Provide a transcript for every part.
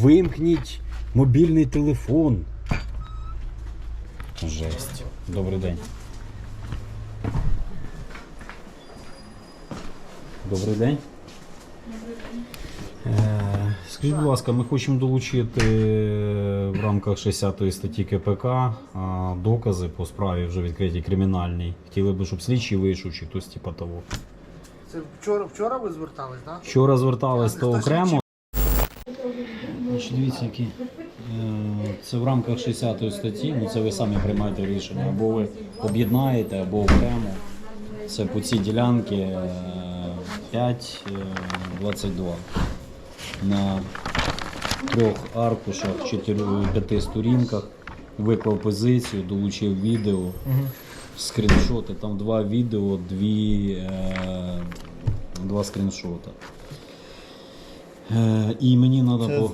вимкніть мобільний телефон. Жесть. Добрий день. Добрий день. Е, Скажіть, будь ласка, ми хочемо долучити е, в рамках 60 статті КПК докази по справі вже відкритій кримінальній. Хотіли б, щоб слідчий вийшов чи хтось типа того. Це вчора, вчора ви звертались, так? Вчора звертались то окремо. Дивіться, які. Е, Це в рамках 60 статті, ну це ви самі приймаєте рішення. Або ви об'єднаєте, або окремо. Це по цій ділянці е, 5, е, 22. На трьох аркушах, п'яти сторінках виклав позицію, долучив відео, скріншоти. Там два відео, дві, е, два скріншота. Е, і мені треба Це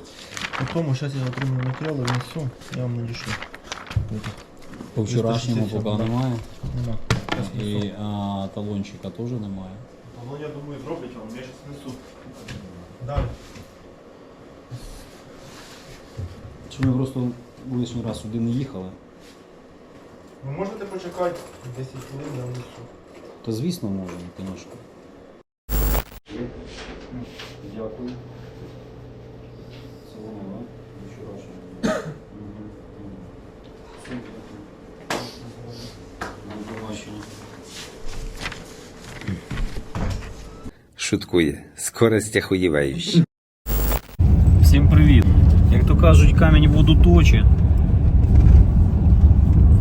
тому, зараз я отримую матеріали, внесу, я вам надішлю. По вчорашньому 367, поки немає. Нема. І а, талончика теж немає. Ну, я думаю, зроблять вам, я зараз несу. Далі. Чи ми просто лишній раз сюди не їхали? Ви можете почекати 10 хвилин, я вам несу. То звісно можемо, звісно. Дякую. Це воно, так? Вчорашнє. До побачення. Шуткує. Скорость охуєваюча. Всім привіт! Як то кажуть, камінь воду точе.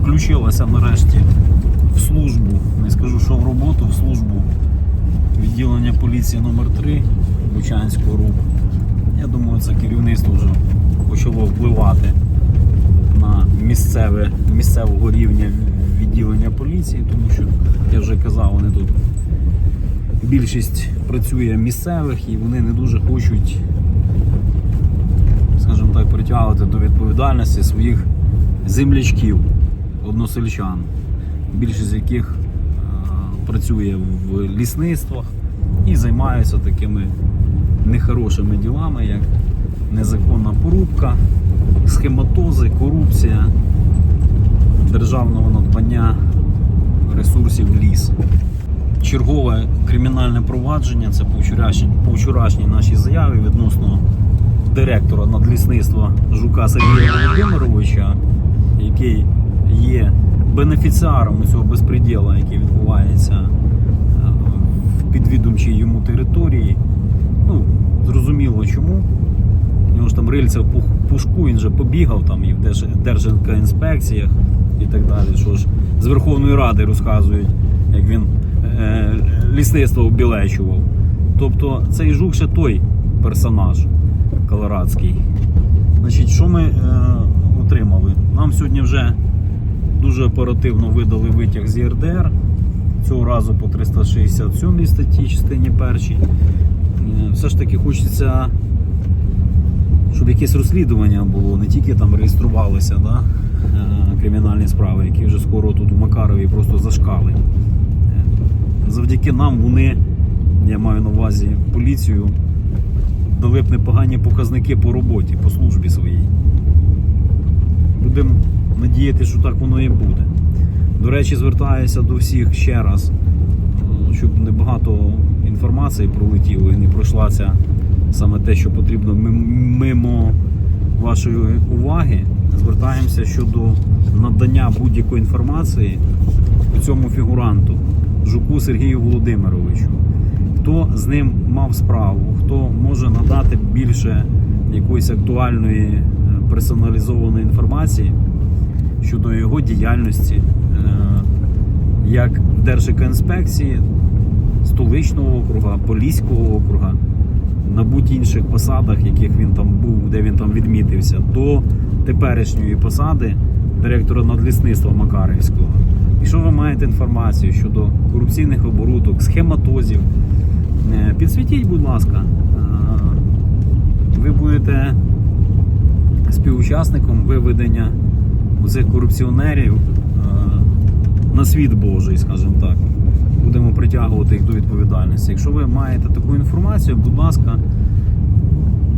Включилася нарешті в службу. Не скажу, що в роботу, в службу відділення поліції номер 3 Бучанського руху. Я думаю, це керівництво вже почало впливати на місцеве, місцевого рівня відділення поліції, тому що я вже казав, вони тут більшість працює місцевих і вони не дуже хочуть скажімо так, притягувати до відповідальності своїх землячків, односельчан, більшість з яких е, працює в лісництвах і займаються такими нехорошими ділами, як незаконна порубка, схематози, корупція, державного надбання ресурсів ліс. Чергове кримінальне провадження це по вчорашній, по вчорашній нашій заяві відносно директора надлісництва Жука Сергія Володимировича, який є бенефіціаром цього безпреділу, який відбувається е, в підвідомчій йому території. Ну, зрозуміло чому. У нього ж там рильця в пушку, він же побігав там і в Держ- Держінспекціях і так далі. Що ж з Верховної Ради розказують, як він лісництво обілечував. Тобто цей жук ще той персонаж Колорадський. Значить, що ми е, отримали? Нам сьогодні вже дуже оперативно видали витяг з ЄРДР. Цього разу по 367 статті, частині першій. Е, Все ж таки хочеться, щоб якесь розслідування було, не тільки там реєструвалися да, е, кримінальні справи, які вже скоро тут у Макарові просто зашкали. Завдяки нам вони, я маю на увазі поліцію, дали б непогані показники по роботі, по службі своїй. Будемо надіяти, що так воно і буде. До речі, звертаюся до всіх ще раз, е, щоб небагато інформації пролетіло і не пройшла ця саме те, що потрібно мимо вашої уваги. Звертаємося щодо надання будь-якої інформації по цьому фігуранту Жуку Сергію Володимировичу хто з ним мав справу, хто може надати більше якоїсь актуальної е, персоналізованої інформації щодо його діяльності, е, як Держекоінспекції, столичного округа, Поліського округа, на будь-інших посадах, яких він там був, де він там відмітився, до теперішньої посади директора надлісництва Макарівського. Якщо ви маєте інформацію щодо корупційних оборудок, схематозів, е, підсвітіть, будь ласка, Е, ви будете співучасником виведення цих корупціонерів е, на світ Божий, скажімо так. Будемо притягувати їх до відповідальності. Якщо ви маєте таку інформацію, будь ласка,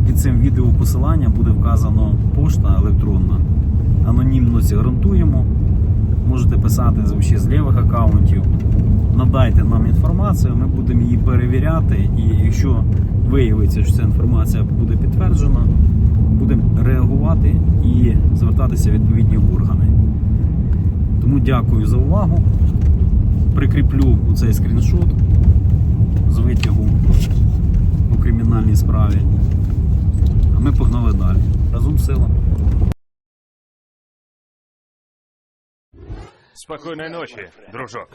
під цим відео посилання буде вказано пошта електронна. Анонімність гарантуємо. Можете писати з лівих аккаунтів. Надайте нам інформацію, ми будемо її перевіряти. І якщо виявиться, що ця інформація буде підтверджена, будемо реагувати і звертатися в відповідні органи. Тому дякую за увагу. Прикріплю у цей скріншот з витягу по кримінальній справі. А ми погнали далі. Разом сила. Спокойной ночи, дружок.